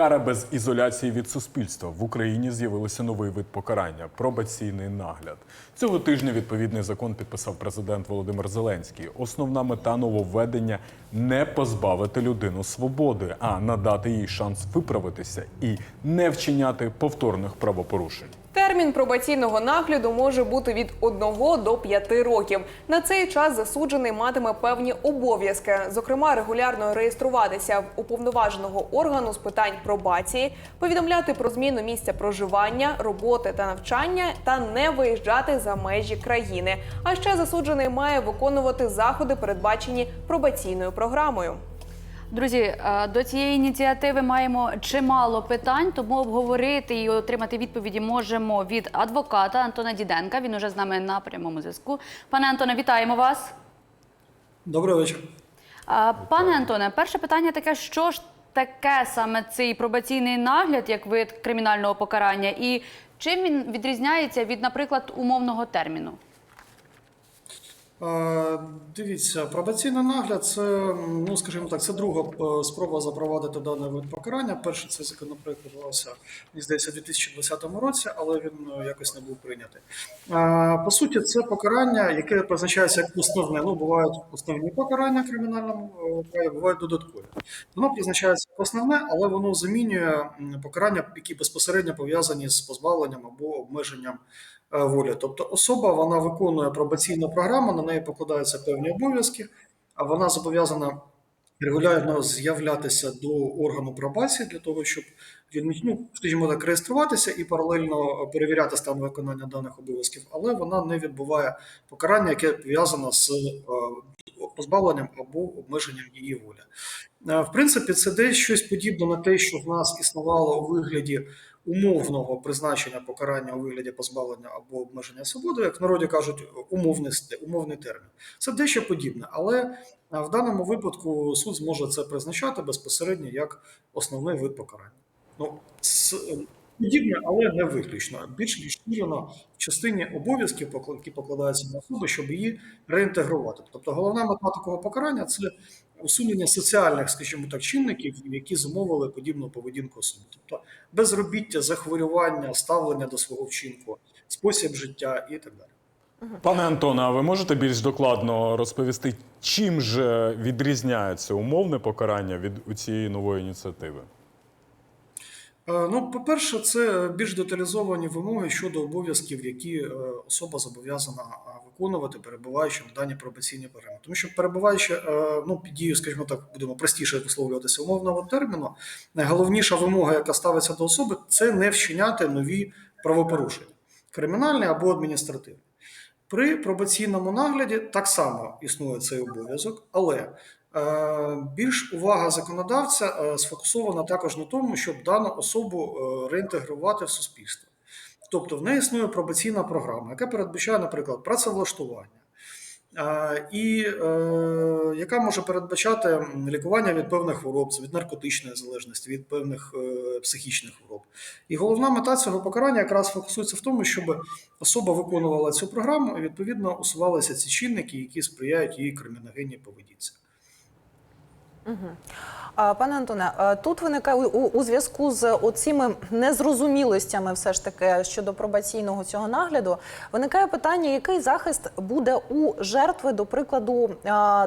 Кара без ізоляції від суспільства в Україні з'явилися новий вид покарання пробаційний нагляд. Цього тижня відповідний закон підписав президент Володимир Зеленський. Основна мета нововведення не позбавити людину свободи, а надати їй шанс виправитися і не вчиняти повторних правопорушень. Термін пробаційного нагляду може бути від 1 до 5 років. На цей час засуджений матиме певні обов'язки, зокрема, регулярно реєструватися в уповноваженого органу з питань пробації, повідомляти про зміну місця проживання, роботи та навчання та не виїжджати за межі країни. А ще засуджений має виконувати заходи, передбачені пробаційною програмою. Друзі, е, до цієї ініціативи маємо чимало питань, тому обговорити і отримати відповіді можемо від адвоката Антона Діденка. Він уже з нами на прямому зв'язку. Пане Антоне, вітаємо вас. Добрий вечір. Е, Пане Антоне, перше питання таке: що ж таке саме цей пробаційний нагляд, як вид кримінального покарання, і чим він відрізняється від, наприклад, умовного терміну? Е, Дивіться, пробаційний нагляд це, ну скажімо так, це друга е, спроба запровадити даний вид покарання. Перший цей законопроект відбувався, мені здається, у 2020 році, але він е, якось не був прийнятий. По суті, це покарання, яке призначається як основне. Ну, бувають основні покарання в кримінальному праві, бувають додаткові. Воно призначається як основне, але воно замінює покарання, які безпосередньо пов'язані з позбавленням або обмеженням е, волі. Тобто особа вона виконує пробаційну програму, на неї покладаються певні обов'язки, а вона зобов'язана регулярно з'являтися до органу пробації для того, щоб він, ну, скажімо так, реєструватися і паралельно перевіряти стан виконання даних обов'язків, але вона не відбуває покарання, яке пов'язане з е, позбавленням або обмеженням її волі. Е, В принципі, це десь щось подібне на те, що в нас існувало у вигляді умовного призначення покарання у вигляді позбавлення або обмеження свободи, як в народі кажуть, умовний, умовний термін. Це дещо подібне, але е, в даному випадку суд зможе це призначати безпосередньо як основний вид покарання. Ну, подібне, але не виключно. Більш розширено в частині обов'язків, які покладаються на особу, щоб її реінтегрувати. Тобто головна мета такого покарання це усунення соціальних, скажімо так, чинників, які зумовили подібну поведінку особи. Тобто безробіття, захворювання, ставлення до свого вчинку, спосіб життя і так далі. Пане Антоне, а ви можете більш докладно розповісти, чим же відрізняється умовне покарання від у цієї нової ініціативи? Е, Ну, по-перше, це більш деталізовані вимоги щодо обов'язків, які е, особа зобов'язана е, виконувати, перебуваючи в даній пробаційній програмі. Тому що перебуваючи ну, під дією, скажімо так, будемо простіше висловлюватися умовного терміну, найголовніша вимога, яка ставиться до особи, це не вчиняти нові правопорушення, кримінальні або адміністративні. При пробаційному нагляді так само існує цей обов'язок, але більш увага законодавця е, сфокусована також на тому, щоб дану особу е, реінтегрувати в суспільство. Тобто в неї існує пробаційна програма, яка передбачає, наприклад, працевлаштування, е, і е, яка може передбачати лікування від певних хвороб, від наркотичної залежності, від певних е, психічних хвороб. І головна мета цього покарання якраз фокусується в тому, щоб особа виконувала цю програму і відповідно усувалися ці чинники, які сприяють її криміногенній поведінці. А, Пане Антоне, тут виникає у, у- зв'язку з оціми незрозумілостями, все ж таки щодо пробаційного цього нагляду, виникає питання, який захист буде у жертви, до прикладу,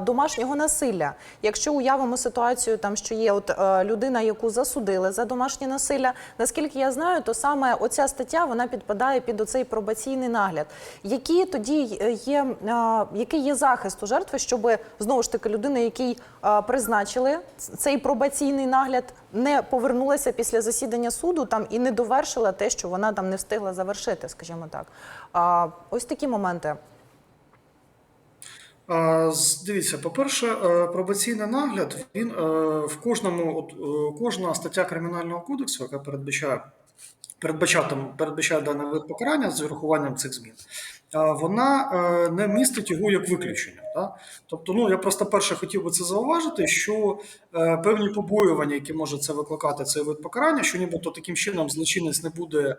домашнього насилля. Якщо уявимо ситуацію, там що є от людина, яку засудили за домашнє насилля, наскільки я знаю, то саме оця стаття вона підпадає під оцей пробаційний нагляд. Які тоді є, який є захист у жертви, щоб знову ж таки людина, який а, призначили цей пробаційний нагляд, не повернулася після засідання суду там і не довершила те, що вона там не встигла завершити, скажімо так. А, ось такі моменти. Дивіться, по-перше, е, пробаційний нагляд він е, в кожному, от, е, кожна стаття кримінального кодексу, яка передбачає передбачатиме- передбачає даний вид покарання з урахуванням цих змін. Вона е, не містить його як виключення. Так? Тобто, ну я просто перше хотів би це зауважити, що е, певні побоювання, які може це викликати цей вид покарання, що нібито таким чином злочинець не буде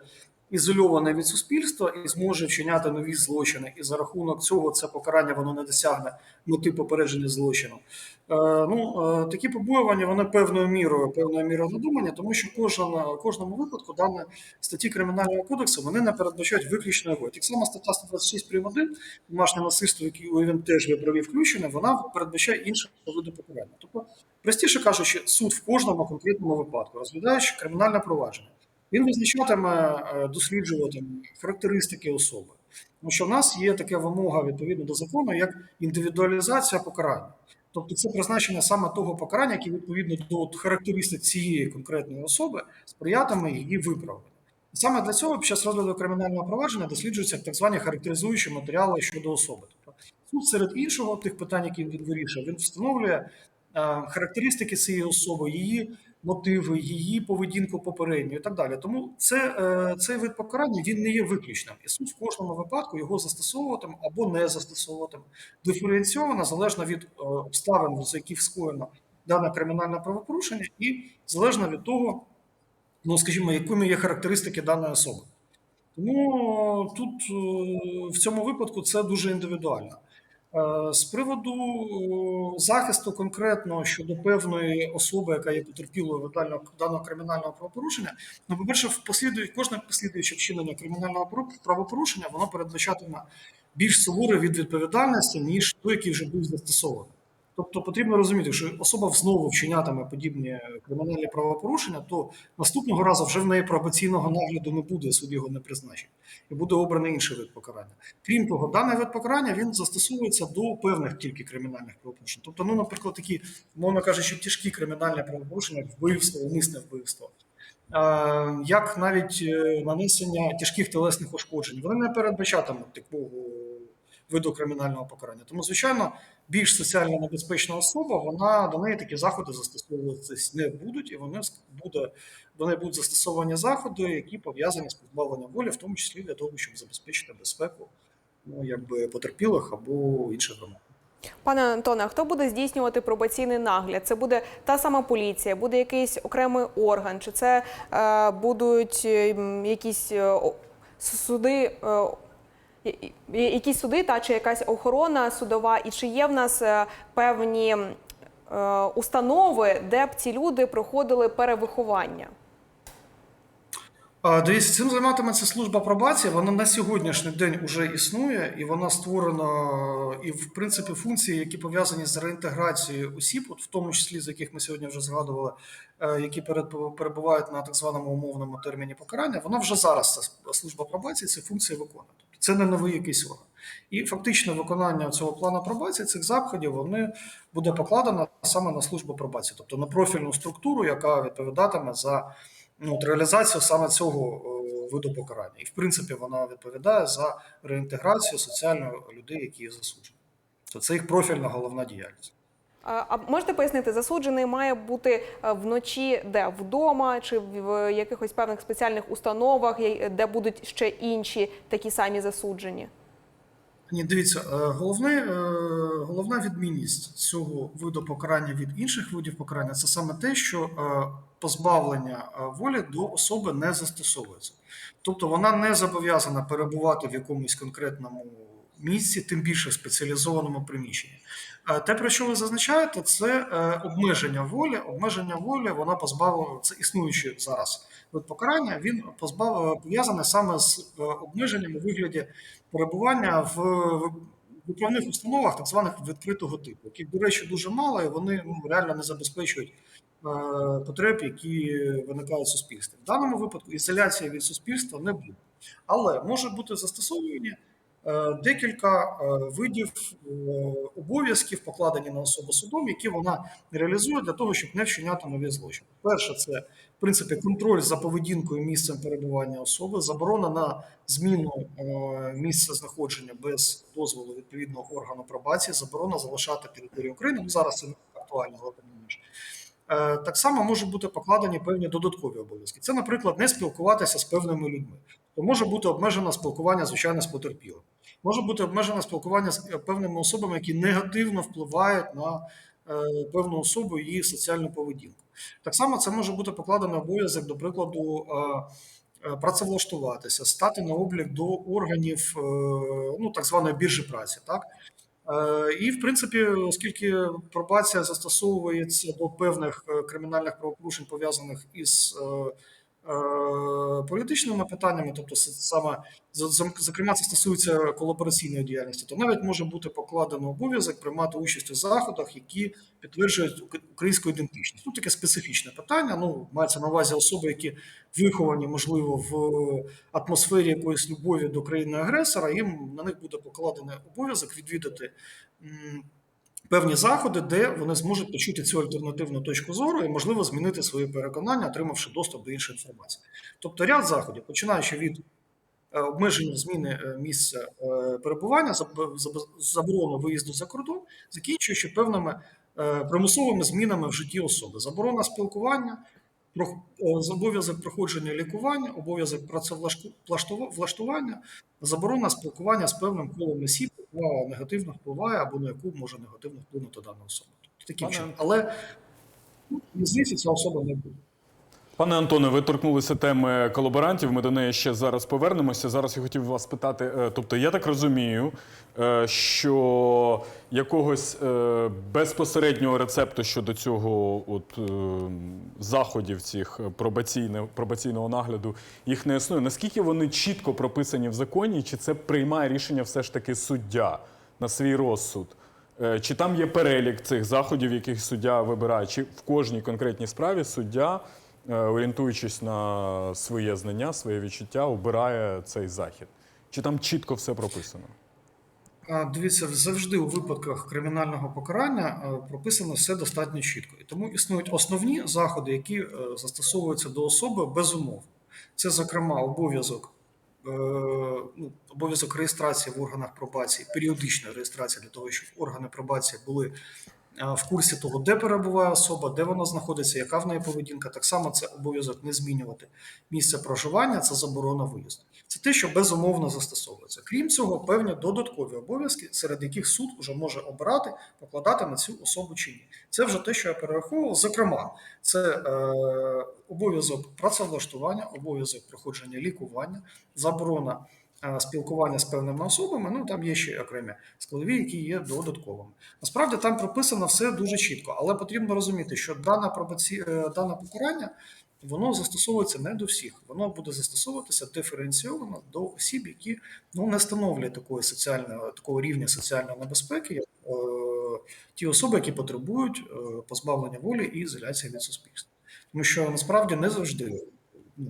ізольований від суспільства і зможе вчиняти нові злочини, і за рахунок цього це покарання воно не досягне мети попередження злочину. Е, ну, такі побоювання вони певною мірою, певною мірою надумані, тому що кожен, кожному випадку дані статті кримінального кодексу вони не передбачають виключно його. Так само стаття 126 прим. 1, домашнє насильство, яке він теж виправі включене, вона передбачає інші види покарання. Тобто, простіше кажучи, суд в кожному конкретному випадку, розглядаючи кримінальне провадження, він визначатиме, е, досліджуватиме характеристики особи. Тому що в нас є така вимога відповідно до закону, як індивідуалізація покарання. Тобто це призначення саме того покарання, яке відповідно до характеристик цієї конкретної особи сприятиме її виправленню. Саме для цього під час розгляду кримінального провадження досліджуються так звані характеризуючі матеріали щодо особи. Тобто суд серед іншого тих питань, які він вирішує, він встановлює е, характеристики цієї особи, її мотиви, її поведінку попередню і так далі. Тому це, е, цей вид покарання він не є виключним. І суд в кожному випадку його застосовуватиме або не застосовуватиме диференційовано залежно від е, обставин, за яких скоєно дане кримінальне правопорушення, і залежно від того, ну скажімо, якими є характеристики даної особи. Тому тут е, в цьому випадку це дуже індивідуально. Е, З приводу е, захисту конкретно щодо певної особи, яка є потерпілою даного, кримінального правопорушення, ну, по-перше, послідує кожне послідуюче вчинення кримінального правопорушення воно передбачатиме більш суворий від відповідальності, ніж той, який вже був застосований. Тобто потрібно розуміти, що особа знову вчинятиме подібні кримінальні правопорушення, то наступного разу вже в неї пробаційного нагляду не буде, суд його не призначить, і буде обраний інший вид покарання. Крім того, даний вид покарання він застосовується до певних тільки кримінальних правопорушень. Тобто, ну, наприклад, такі, мовно кажучи, тяжкі кримінальні правопорушення, як вбивство, умисне вбивство. е, Як навіть е, нанесення тяжких тілесних ушкоджень, вони не передбачатимуть такого виду кримінального покарання. Тому, звичайно, більш соціально небезпечна особа, вона до неї такі заходи застосовуватись не будуть, і вони буде до неї будуть застосовані заходи, які пов'язані з позбавленням волі, в тому числі для того, щоб забезпечити безпеку ну, якби потерпілих або інших громад. Пане Антоне, а хто буде здійснювати пробаційний нагляд? Це буде та сама поліція, буде якийсь окремий орган, чи це е, будуть е, якісь е, суди, е, я- я- якісь суди, та чи якась охорона судова, і чи є в нас е, певні е, установи, де б ці люди проходили перевиховання? Дивіться, цим займатиметься служба пробації. Вона на сьогоднішній день вже існує, і вона створена і в принципі функції, які пов'язані з реінтеграцією осіб, от в тому числі з яких ми сьогодні вже згадували, е, які перебувають на так званому умовному терміні покарання. Вона вже зараз ця служба пробації ці функції виконує. Тобто це не новий якийсь орган. І фактично виконання цього плану пробації цих заходів вони буде покладено саме на службу пробації, тобто на профільну структуру, яка відповідатиме за ну, реалізацію саме цього е, виду покарання. І в принципі вона відповідає за реінтеграцію соціально людей, які є засуджені. То це їх профільна головна діяльність. А можете пояснити, засуджений має бути е, вночі де вдома, чи в якихось певних спеціальних установах, де будуть ще інші такі самі засуджені? Ні, дивіться, е, головне, е, головна відмінність цього виду покарання від інших видів покарання це саме те, що позбавлення волі до особи не застосовується. Тобто вона не зобов'язана перебувати в якомусь конкретному місці, тим більше в спеціалізованому приміщенні. Е, Те, про що ви зазначаєте, це е, обмеження волі. Обмеження волі вона позбавлена, це існуючий зараз вид покарання. Він позбав пов'язаний саме з е, обмеженням у вигляді перебування в виправних установах, так званих відкритого типу, яких, до речі, дуже мало, і вони ну, реально не забезпечують е, потреб, які виникають в суспільстві. В даному випадку ізоляція від суспільства не буде. Але може бути застосовані е, декілька е, видів е, обов'язків, покладені на особу судом, які вона реалізує для того, щоб не вчиняти нові злочини. Перше, це в принципі контроль за поведінкою місцем перебування особи, заборона на зміну е, місця знаходження без дозволу відповідного органу пробації, заборона залишати територію України. Ну зараз це не актуально, але не менше. Е, Так само можуть бути покладені певні додаткові обов'язки. Це, наприклад, не спілкуватися з певними людьми. То може бути обмежено спілкування, звичайно, з потерпілим. Може бути обмежено спілкування з е, певними особами, які негативно впливають на е, певну особу і її соціальну поведінку. Так само це може бути покладений обов'язок, до прикладу, працевлаштуватися, стати на облік до органів ну, так званої біржі праці. Так? Е, І, в принципі, оскільки пробація застосовується до певних е, кримінальних правопорушень, пов'язаних із е, політичними питаннями, тобто саме зокрема це стосується колабораційної діяльності, то навіть може бути покладено обов'язок приймати участь у заходах, які підтверджують українську ідентичність. Ну таке специфічне питання. Ну мається на увазі особи, які виховані, можливо, в атмосфері якоїсь любові до країни-агресора. Їм на них буде покладений обов'язок відвідати. Певні заходи, де вони зможуть почути цю альтернативну точку зору і, можливо, змінити свої переконання, отримавши доступ до іншої інформації. Тобто ряд заходів, починаючи від е, обмеження зміни е, місця е, перебування, заб- заб- заборони виїзду за кордон, закінчуючи певними примусовими змінами в житті особи. Заборона спілкування, обов'язок проходження лікування, обов'язок працевлаштування, заборона спілкування з певним колом осіб, яка негативно впливає або на яку може негативно вплинути дана особа. Тобто таким чином. Але здається, ця особа не буде. Пане Антоне, ви торкнулися теми колаборантів. Ми до неї ще зараз повернемося. Зараз я хотів вас питати. е, Тобто, я так розумію, е, що якогось е, безпосереднього рецепту щодо цього от, заходів цих пробаційного нагляду їх не існує. Наскільки вони чітко прописані в законі, чи це приймає рішення все ж таки суддя на свій розсуд? Чи там є перелік цих заходів, яких суддя вибирає? Чи в кожній конкретній справі суддя, орієнтуючись на своє знання, своє відчуття, обирає цей захід? Чи там чітко все прописано? Дивіться, завжди у випадках кримінального покарання е, прописано все достатньо чітко. І тому існують основні заходи, які е, застосовуються до особи безумовно. Це, зокрема, обов'язок. е, Ну, обов'язок реєстрації в органах пробації, періодичної реєстрації для того, щоб органи пробації були е, в курсі того, де перебуває особа, де вона знаходиться, яка в неї поведінка. Так само це обов'язок не змінювати місце проживання, це заборона виїзду. Це те, що безумовно застосовується. Крім цього, певні додаткові обов'язки, серед яких суд вже може обирати, покладати на цю особу чи ні. Це вже те, що я перераховував. Зокрема, це е, обов'язок працевлаштування, обов'язок проходження лікування, заборона спілкування з певними особами. Ну там є ще окремі складові, які є додатковими. Насправді там прописано все дуже чітко, але потрібно розуміти, що дане пробаці... е, дане покарання воно застосовується не до всіх. Воно буде застосовуватися диференційовано до осіб, які ну не становлять такої соціальної такого рівня соціальної небезпеки, як е, ті особи, які потребують е, позбавлення волі і ізоляції від суспільства. Тому що насправді не завжди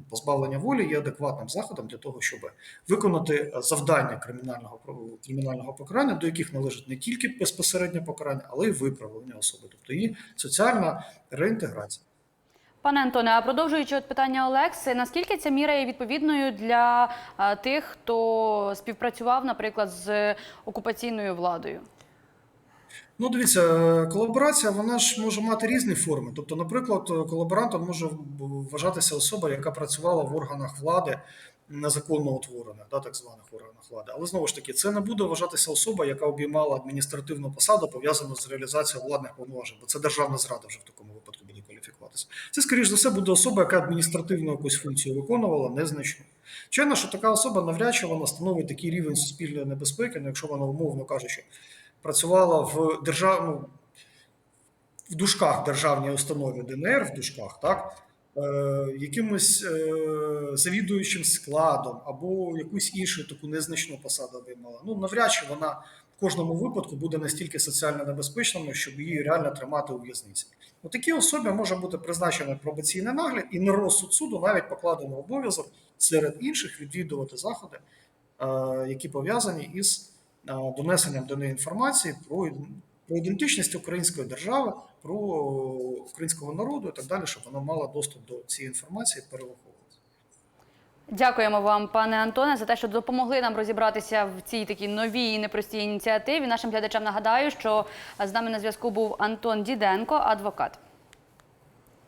позбавлення волі є адекватним заходом для того, щоб виконати завдання кримінального кримінального покарання, до яких належить не тільки безпосереднє покарання, але й виправлення особи, тобто її соціальна реінтеграція. Пане Антоне, а продовжуючи от питання Олекси, наскільки ця міра є відповідною для тих, хто співпрацював, наприклад, з окупаційною владою? Ну, дивіться, е, колаборація вона ж може мати різні форми. Тобто, наприклад, е, колаборантом може вважатися особа, яка працювала в органах влади незаконно утворених, да, так званих органах влади. Але знову ж таки, це не буде вважатися особа, яка обіймала адміністративну посаду, пов'язану з реалізацією владних повноважень, бо це державна зрада вже в такому випадку буде кваліфікуватися. Це, скоріш за все, буде особа, яка адміністративну якусь функцію виконувала незначну. Звичайно, що така особа навряд чи вона становить такий рівень суспільної небезпеки, ну, якщо вона умовно кажучи, працювала в державному в душках державній установі ДНР, в душках, так, е, якимось е, завідуючим складом або якусь іншу таку незначну посаду обіймала. Ну, навряд чи вона в кожному випадку буде настільки соціально небезпечною, щоб її реально тримати у в'язниці. У такій особі може бути призначений пробаційний нагляд і на розсуд суду навіть покладено обов'язок серед інших відвідувати заходи, е, які пов'язані із донесенням до неї інформації про, про ідентичність української держави, про українського народу і так далі, щоб вона мала доступ до цієї інформації і. Дякуємо вам, пане Антоне, за те, що допомогли нам розібратися в цій такій новій і непростій ініціативі. Нашим глядачам нагадаю, що з нами на зв'язку був Антон Діденко, адвокат.